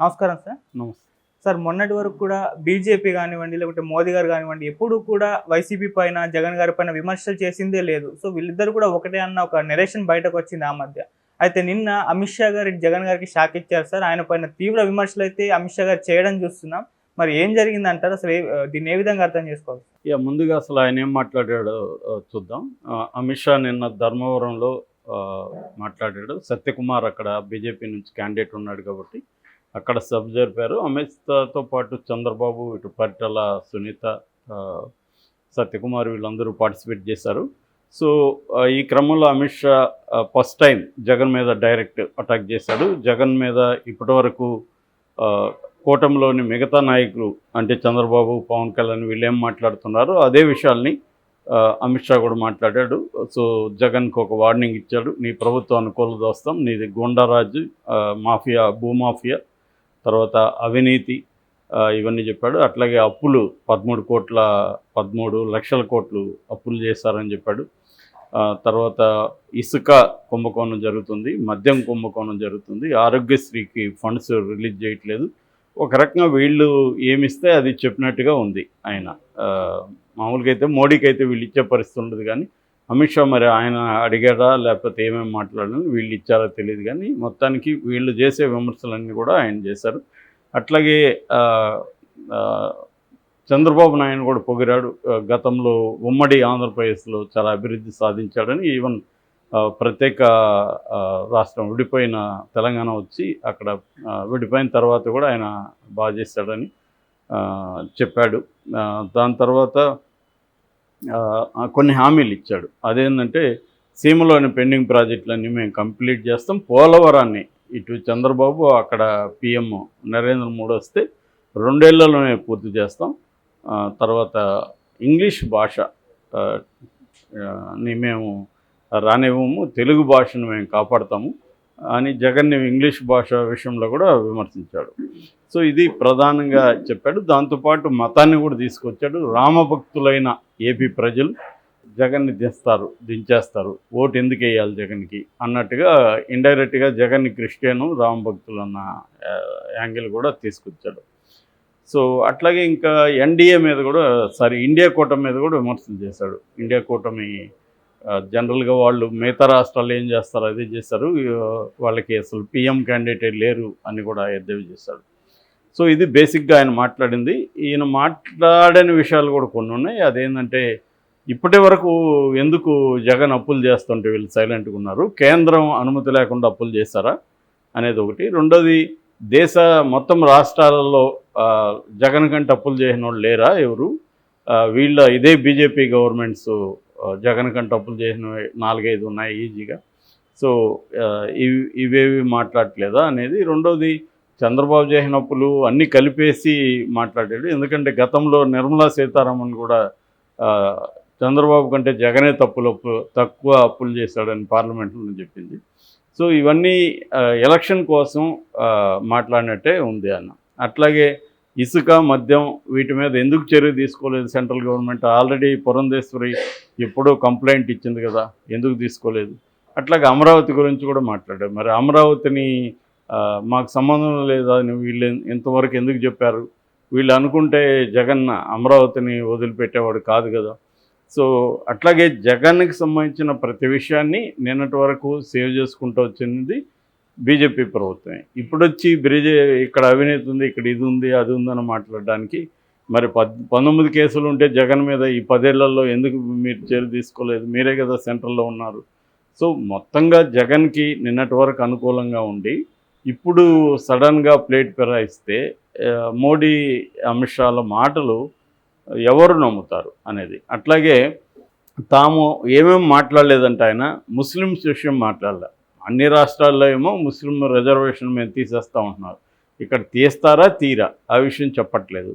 నమస్కారం సార్. నమస్తే. సార్ మొన్నటి వరకు కూడా బీజేపీ కానివ్వండి లేకుంటే మోదీ గారు కానివ్వండి ఎప్పుడు కూడా వైసీపీ పైన జగన్ గారి పైన విమర్శలు చేసిందే లేదు. సో వీళ్ళిద్దరు కూడా ఒకటే అన్న ఒక నెరేషన్ బయటకు వచ్చింది ఆ మధ్య. అయితే నిన్న అమిత్ షా గారు జగన్ గారికి షాక్ ఇచ్చారు సార్. ఆయన పైన తీవ్ర విమర్శలు అయితే అమిత్ షా గారు చేయడం చూస్తున్నాం. మరి ఏం జరిగింది అంటారు అసలు దీన్ని ఏ విధంగా అర్థం చేసుకోవాలి? ఇక ముందుగా అసలు ఆయన ఏం మాట్లాడాడో చూద్దాం. అమిత్ షా నిన్న ధర్మవరంలో మాట్లాడాడు. సత్యకుమార్ అక్కడ బీజేపీ నుంచి క్యాండిడేట్ ఉన్నాడు కాబట్టి అక్కడ సబ్ జరిపారు. అమిత్తో పాటు చంద్రబాబు ఇటు పరిటల సునీత సత్యకుమార్ వీళ్ళందరూ పార్టిసిపేట్ చేశారు. సో ఈ క్రమంలో అమిత్ షా ఫస్ట్ టైం జగన్ మీద డైరెక్ట్ అటాక్ చేశాడు. జగన్ మీద ఇప్పటివరకు కూటమిలోని మిగతా నాయకులు అంటే చంద్రబాబు పవన్ కళ్యాణ్ వీళ్ళు ఏం మాట్లాడుతున్నారో అదే విషయాల్ని అమిత్ షా కూడా మాట్లాడాడు. సో జగన్కు ఒక వార్నింగ్ ఇచ్చాడు. నీ ప్రభుత్వం అనుకూల దోస్తాం నీది గుండారాజు మాఫియా భూమాఫియా తర్వాత అవినీతి ఇవన్నీ చెప్పాడు. అట్లాగే అప్పులు పదమూడు కోట్ల పదమూడు లక్షల కోట్లు అప్పులు చేశారని చెప్పాడు. తర్వాత ఇసుక కుంభకోణం జరుగుతుంది మద్యం కుంభకోణం జరుగుతుంది. ఆరోగ్యశ్రీకి ఫండ్స్ రిలీజ్ చేయట్లేదు. ఒక రకంగా వీళ్ళు ఏమిస్తే అది చెప్పినట్టుగా ఉంది ఆయన. మామూలుగా అయితే మోడీకి అయితే వీళ్ళు ఇచ్చే పరిస్థితి ఉండదు కానీ అమిత్ షా మరి ఆయన అడిగారా? లేకపోతే ఏమేమి మాట్లాడాలని వీళ్ళు ఇచ్చారో తెలియదు కానీ మొత్తానికి వీళ్ళు చేసే విమర్శలన్నీ కూడా ఆయన చేశారు. అట్లాగే చంద్రబాబు నాయుడు కూడా పొగిరాడు గతంలో ఉమ్మడి ఆంధ్రప్రదేశ్లో చాలా అభివృద్ధి సాధించాడని ఈవెన్ ప్రత్యేక రాష్ట్రం విడిపోయిన తెలంగాణ వచ్చి అక్కడ విడిపోయిన తర్వాత కూడా ఆయన బాగా చేశాడని చెప్పాడు. దాని తర్వాత కొన్ని హామీలు ఇచ్చాడు. అదేంటంటే సీమలోని పెండింగ్ ప్రాజెక్టులన్నీ మేము కంప్లీట్ చేస్తాం. పోలవరాన్ని ఇటు చంద్రబాబు అక్కడ పిఎం నరేంద్ర మోడీ వస్తే రెండేళ్ళలోనే పూర్తి చేస్తాం. తర్వాత ఇంగ్లీష్ భాష ని మేము రానివ్వము. తెలుగు భాషను మేము కాపాడతాము. అని జగన్ని ఇంగ్లీష్ భాష విషయంలో కూడా విమర్శించాడు. సో ఇది ప్రధానంగా చెప్పాడు. దాంతోపాటు మతాన్ని కూడా తీసుకొచ్చాడు. రామభక్తులైన ఏపీ ప్రజలు జగన్ని దిస్తారు దించేస్తారు. ఓటు ఎందుకు వేయాలి జగన్కి? అన్నట్టుగా ఇండైరెక్ట్గా జగన్ని క్రిస్టియను రామభక్తులు అన్న యాంగిల్ కూడా తీసుకొచ్చాడు. సో అట్లాగే ఇంకా ఎన్డీఏ మీద కూడా సారీ ఇండియా కూటమి మీద కూడా విమర్శలు చేశాడు. ఇండియా కూటమి జనరల్గా వాళ్ళు మిగతా రాష్ట్రాలు ఏం చేస్తారో అదే చేస్తారు. వాళ్ళకి అసలు పిఎం క్యాండిడేట్ లేరు అని కూడా ఎద్దేవి చేశాడు. సో ఇది బేసిక్గా ఆయన మాట్లాడింది. ఈయన మాట్లాడని విషయాలు కూడా కొన్ని ఉన్నాయి. అదేంటంటే ఇప్పటి వరకు ఎందుకు జగన్ అప్పులు చేస్తుంటే వీళ్ళు సైలెంట్గా ఉన్నారు? కేంద్రం అనుమతి లేకుండా అప్పులు చేశారా? అనేది ఒకటి. రెండోది దేశ మొత్తం రాష్ట్రాలలో జగన్ కంటే అప్పులు చేసిన వాళ్ళు లేరా ఎవరు? వీళ్ళ ఇదే బీజేపీ గవర్నమెంట్స్ జగన్ కంటే అప్పులు చేసిన నాలుగైదు ఉన్నాయి ఈజీగా. సో ఇవి ఇవేవి మాట్లాడట్లేదా అనేది. రెండోది చంద్రబాబు చేసిన అప్పులు అన్నీ కలిపేసి మాట్లాడాడు. ఎందుకంటే గతంలో నిర్మలా సీతారామన్ కూడా చంద్రబాబు కంటే జగనే తప్పులు అప్పు తక్కువ అప్పులు చేశాడని పార్లమెంట్లో చెప్పింది. సో ఇవన్నీ ఎలక్షన్ కోసం మాట్లాడినట్టే ఉంది అన్న. అట్లాగే ఇసుక మద్యం వీటి మీద ఎందుకు చర్య తీసుకోలేదు సెంట్రల్ గవర్నమెంట్? ఆల్రెడీ పురంధేశ్వరి ఎప్పుడో కంప్లైంట్ ఇచ్చింది కదా ఎందుకు తీసుకోలేదు? అట్లాగే అమరావతి గురించి కూడా మాట్లాడారు. మరి అమరావతిని మాకు సంబంధం లేదా అని వీళ్ళు ఇంతవరకు ఎందుకు చెప్పారు? వీళ్ళు అనుకుంటే జగన్ అమరావతిని వదిలిపెట్టేవాడు కాదు కదా. సో అట్లాగే జగన్కి సంబంధించిన ప్రతి విషయాన్ని నిన్నటి వరకు సేవ్ చేసుకుంటూ వచ్చింది బీజేపీ ప్రభుత్వమే. ఇప్పుడొచ్చి బ్రిజే ఇక్కడ అవినీతి ఉంది ఇక్కడ ఇది ఉంది అది ఉందని మాట్లాడడానికి మరి పద్ పంతొమ్మిది కేసులు ఉంటే జగన్ మీద ఈ పదేళ్ళలో ఎందుకు మీరు చర్య తీసుకోలేదు? మీరే కదా సెంట్రల్లో ఉన్నారు. సో మొత్తంగా జగన్కి నిన్నటి వరకు అనుకూలంగా ఉండి ఇప్పుడు సడన్గా ప్లేట్ పెరాయిస్తే మోడీ అమిత్ షాల మాటలు ఎవరు నమ్ముతారు అనేది. అట్లాగే తాము ఏమేమి మాట్లాడలేదంటే ఆయన ముస్లిమ్స్ విషయం మాట్లాడలే. అన్ని రాష్ట్రాల్లో ఏమో ముస్లిం రిజర్వేషన్ మేము తీసేస్తా ఉంటున్నారు. ఇక్కడ తీస్తారా తీరా? ఆ విషయం చెప్పట్లేదు.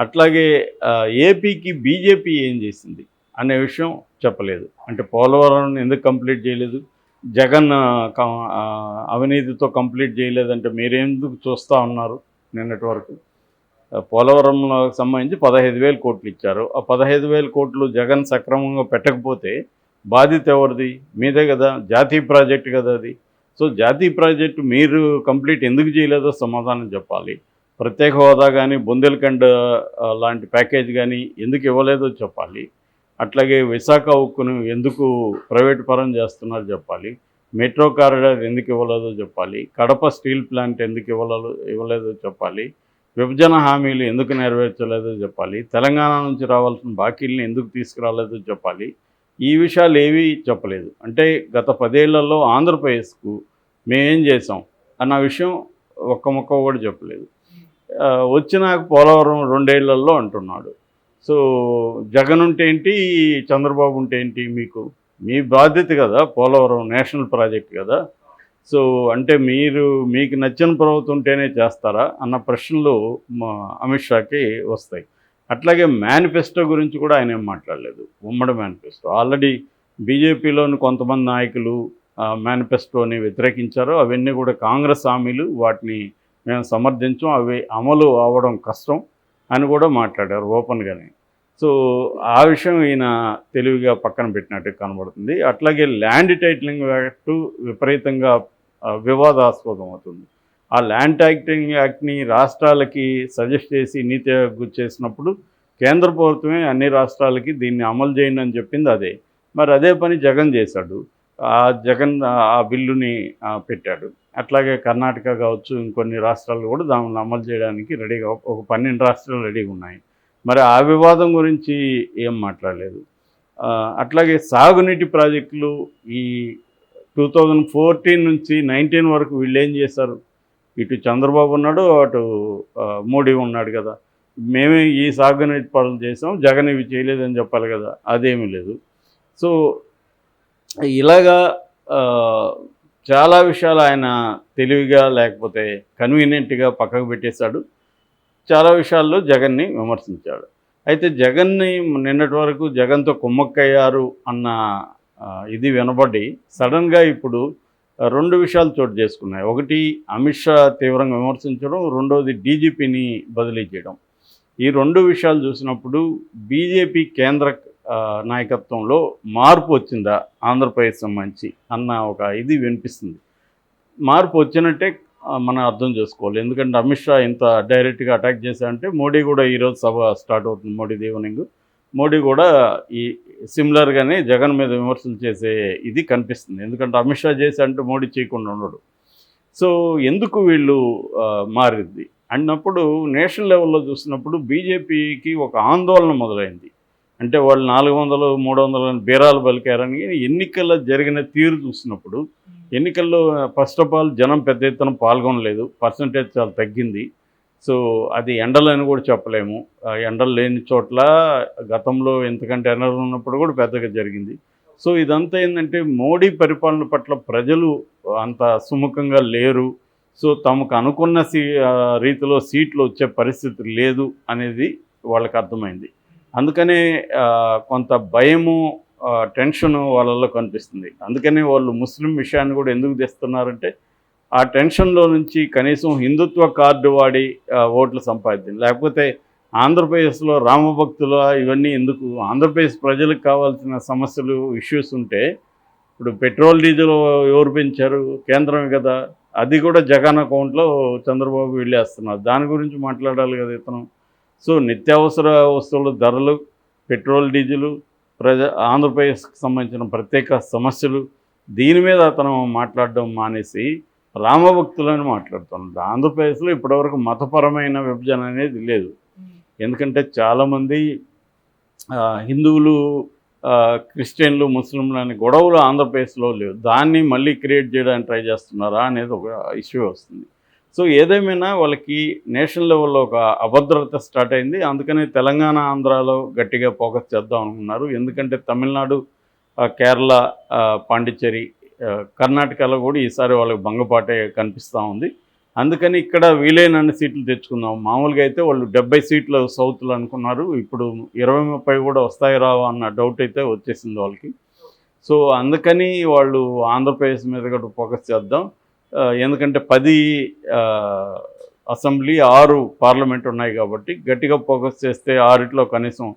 అట్లాగే ఏపీకి బీజేపీ ఏం చేసింది అనే విషయం చెప్పలేదు. అంటే పోలవరం ఎందుకు కంప్లీట్ చేయలేదు? జగన్ క- అవినీతితో కంప్లీట్ చేయలేదంటే మీరెందుకు చూస్తూ ఉన్నారు నిన్నటి వరకు? ఆ, పోలవరంలో సంబంధించి పదహైదు వేల కోట్లు ఇచ్చారు. ఆ పదహైదు వేల కోట్లు జగన్ సక్రమంగా పెట్టకపోతే బాధ్యత ఎవరిది? మీదే కదా. జాతీయ ప్రాజెక్ట్ కదా అది. సో జాతీయ ప్రాజెక్టు మీరు కంప్లీట్ ఎందుకు చేయలేదో సమాధానం చెప్పాలి. ప్రత్యేక హోదా కానీ బుందేల్ఖండ్ లాంటి ప్యాకేజ్ కానీ ఎందుకు ఇవ్వలేదో చెప్పాలి. అట్లాగే విశాఖ ఉక్కును ఎందుకు ప్రైవేట్ పరం చేస్తున్నారో చెప్పాలి. మెట్రో కారిడార్ ఎందుకు ఇవ్వలేదో చెప్పాలి. కడప స్టీల్ ప్లాంట్ ఎందుకు ఇవ్వలేదు ఇవ్వలేదో చెప్పాలి. విభజన హామీలు ఎందుకు నెరవేర్చలేదో చెప్పాలి. తెలంగాణ నుంచి రావాల్సిన బాకీలను ఎందుకు తీసుకురాలేదో చెప్పాలి. ఈ విషయాలు ఏవీ చెప్పలేదు. అంటే గత పదేళ్ళలో ఆంధ్రప్రదేశ్కు మేమేం చేసాం అన్న విషయం ఒక్క మొక్క కూడా చెప్పలేదు. వచ్చిన పోలవరం రెండేళ్ళలో అంటున్నాడు. సో జగన్ ఉంటే ఏంటి చంద్రబాబు ఉంటే ఏంటి మీకు? మీ బాధ్యత కదా పోలవరం నేషనల్ ప్రాజెక్ట్ కదా. సో అంటే మీరు మీకు నచ్చిన ప్రభుత్వం ఉంటేనే చేస్తారా అన్న ప్రశ్నలు మా అమిత్ షాకి వస్తాయి. అట్లాగే మేనిఫెస్టో గురించి కూడా ఆయన ఏం మాట్లాడలేదు. ఉమ్మడి మేనిఫెస్టో. ఆల్రెడీ బీజేపీలోని కొంతమంది నాయకులు మేనిఫెస్టోని వ్యతిరేకించారు. అవన్నీ కూడా కాంగ్రెస్ హామీలు. వాటిని మేము సమర్థించాం అవి అమలు అవ్వడం కష్టం అని కూడా మాట్లాడారు ఓపెన్గానే. సో ఆ విషయం ఈయన తెలివిగా పక్కన పెట్టినట్టు కనబడుతుంది. అట్లాగే ల్యాండ్ టైటిలింగ్ యాక్ట్ విపరీతంగా వివాదాస్పదం అవుతుంది. ఆ ల్యాండ్ టైటిలింగ్ యాక్ట్ని రాష్ట్రాలకి సజెస్ట్ చేసి నీతి ఆయోగ్ చేసినప్పుడు కేంద్ర ప్రభుత్వమే అన్ని రాష్ట్రాలకి దీన్ని అమలు చేయండి అని చెప్పింది అదే. మరి అదే పని జగన్ చేశాడు. ఆ జగన్ ఆ బిల్లుని పెట్టాడు. అట్లాగే కర్ణాటక కావచ్చు ఇంకొన్ని రాష్ట్రాలు కూడా దాన్ని అమలు చేయడానికి రెడీగా ఒక పన్నెండు రాష్ట్రాలు రెడీగా ఉన్నాయి. మరి ఆ వివాదం గురించి ఏం మాట్లాడలేదు. అట్లాగే సాగునీటి ప్రాజెక్టులు ఈ టూ థౌజండ్ ఫోర్టీన్ నుంచి నైన్టీన్ వరకు వీళ్ళు ఏం చేశారు? ఇటు చంద్రబాబు ఉన్నాడు అటు మోడీ ఉన్నాడు కదా. మేమే ఈ సాగునీటి పనులు చేసాం జగన్ ఇవి చేయలేదని చెప్పాలి కదా. అదేమీ లేదు. సో ఇలాగా చాలా విషయాలు ఆయన తెలివిగా లేకపోతే కన్వీనియంట్గా పక్కకు పెట్టేశాడు. చాలా విషయాల్లో జగన్ని విమర్శించాడు. అయితే జగన్ని నిన్నటి వరకు జగన్తో కుమ్మక్కయ్యారు అన్న ఇది వినబడి సడన్గా ఇప్పుడు రెండు విషయాలు చోటు చేసుకున్నాయి. ఒకటి అమిత్ షా తీవ్రంగా విమర్శించడం రెండవది డీజీపీని బదిలీ చేయడం. ఈ రెండు విషయాలు చూసినప్పుడు బీజేపీ కేంద్ర నాయకత్వంలో మార్పు వచ్చిందా ఆంధ్రప్రదేశ్ సంబంధించి అన్న ఒక ఇది వినిపిస్తుంది. మార్పు వచ్చినట్టే మనం అర్థం చేసుకోవాలి. ఎందుకంటే అమిత్ షా ఇంత డైరెక్ట్గా అటాక్ చేశారంటే మోడీ కూడా ఈరోజు సభ స్టార్ట్ అవుతుంది మోడీ ఈవినింగ్. మోడీ కూడా ఈ సిమిలర్గానే జగన్ మీద విమర్శలు చేసే ఇది కనిపిస్తుంది. ఎందుకంటే అమిత్ షా చేసి అంటే మోడీ చేయకుండా ఉండడు. సో ఎందుకు వీళ్ళు మారింది? అన్నప్పుడు నేషనల్ లెవెల్లో చూసినప్పుడు బీజేపీకి ఒక ఆందోళన మొదలైంది. అంటే వాళ్ళు నాలుగు వందలు మూడు వందలు బీరాలు పలికారని ఎన్నికల్లో జరిగిన తీరు చూసినప్పుడు ఎన్నికల్లో ఫస్ట్ ఆఫ్ ఆల్ జనం పెద్ద ఎత్తున పాల్గొనలేదు. పర్సంటేజ్ చాలా తగ్గింది. సో అది ఎండలని కూడా చెప్పలేము. ఎండలు లేని చోట్ల గతంలో ఎంతకంటే ఎండలు ఉన్నప్పుడు కూడా పెద్దగా జరిగింది. సో ఇదంతా ఏంటంటే మోడీ పరిపాలన పట్ల ప్రజలు అంత సుముఖంగా లేరు. సో తమకు అనుకున్న సీ రీతిలో సీట్లు వచ్చే పరిస్థితి లేదు అనేది వాళ్ళకి అర్థమైంది. అందుకనే కొంత భయము టెన్షన్ వాళ్ళలో కనిపిస్తుంది. అందుకనే వాళ్ళు ముస్లిం విషయాన్ని కూడా ఎందుకు తెస్తున్నారంటే ఆ టెన్షన్లో నుంచి కనీసం హిందుత్వ కార్డు వాడి ఓట్లు సంపాదించింది లేకపోతే ఆంధ్రప్రదేశ్లో రామభక్తుల ఇవన్నీ ఎందుకు? ఆంధ్రప్రదేశ్ ప్రజలకు కావాల్సిన సమస్యలు ఇష్యూస్ ఉంటే ఇప్పుడు పెట్రోల్ డీజిల్ ఎవరు పెంచారు? కేంద్రమే కదా. అది కూడా జగన్ అకౌంట్లో చంద్రబాబు వెళ్ళేస్తున్నారు. దాని గురించి మాట్లాడాలి కదా ఇతను. సో నిత్యావసర వస్తువుల ధరలు పెట్రోల్ డీజిల్ ప్రజ ఆంధ్రప్రదేశ్కి సంబంధించిన ప్రత్యేక సమస్యలు దీని మీద అతను మాట్లాడడం మానేసి రామభక్తులని మాట్లాడుతున్నాడు. ఆంధ్రప్రదేశ్లో ఇప్పటివరకు మతపరమైన విభజన అనేది లేదు. ఎందుకంటే చాలామంది హిందువులు క్రిస్టియన్లు ముస్లింలు అనే గొడవలు ఆంధ్రప్రదేశ్లో లేవు. దాన్ని మళ్ళీ క్రియేట్ చేయడానికి ట్రై చేస్తున్నారా అనేది ఒక ఇష్యూ వస్తుంది. సో ఏదేమైనా వాళ్ళకి నేషనల్ లెవెల్లో ఒక అభద్రత స్టార్ట్ అయింది. అందుకని తెలంగాణ ఆంధ్రాలో గట్టిగా ఫోకస్ చేద్దాం అనుకున్నారు. ఎందుకంటే తమిళనాడు కేరళ పాండిచ్చేరి కర్ణాటకలో కూడా ఈసారి వాళ్ళకి భంగపాటే కనిపిస్తూ ఉంది. అందుకని ఇక్కడ వీలైనన్ని సీట్లు తెచ్చుకుందాం. మామూలుగా అయితే వాళ్ళు డెబ్బై సీట్లు సౌత్లో అనుకున్నారు. ఇప్పుడు ఇరవై ముప్పై కూడా వస్తాయి రావా అన్న డౌట్ అయితే వచ్చేసింది వాళ్ళకి. సో అందుకని వాళ్ళు ఆంధ్రప్రదేశ్ మీద కూడా ఫోకస్ చేద్దాం. ఎందుకంటే పది అసెంబ్లీ ఆరు పార్లమెంట్ ఉన్నాయి కాబట్టి గట్టిగా ఫోకస్ చేస్తే ఆరిట్లో కనీసం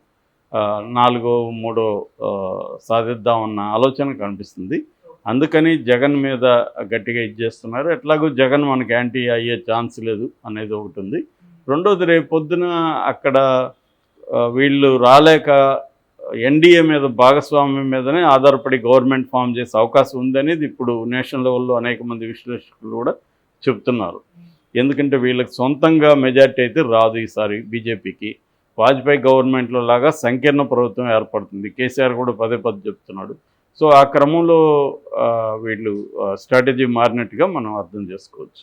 నాలుగో మూడో సాధిద్దామన్న ఆలోచన కనిపిస్తుంది. అందుకని జగన్ మీద గట్టిగా ఇది చేస్తున్నారు. ఎట్లాగో జగన్ మనకి యాంటీ అయ్యే ఛాన్స్ లేదు అనేది ఒకటి ఉంది. రెండోది రేపు పొద్దున అక్కడ వీళ్ళు రాలేక ఎన్డీఏ మీద భాగస్వామ్యం మీదనే ఆధారపడి గవర్నమెంట్ ఫామ్ చేసే అవకాశం ఉందనేది ఇప్పుడు నేషనల్ లెవెల్లో అనేక మంది విశ్లేషకులు కూడా చెప్తున్నారు. ఎందుకంటే వీళ్ళకి సొంతంగా మెజార్టీ అయితే రాదు ఈసారి బీజేపీకి. వాజ్పేయి గవర్నమెంట్లో లాగా సంకీర్ణ ప్రభుత్వం ఏర్పడుతుంది. కేసీఆర్ కూడా పదే పదే చెప్తున్నాడు. సో ఆ క్రమంలో వీళ్ళు స్ట్రాటజీ మారినట్టుగా మనం అర్థం చేసుకోవచ్చు.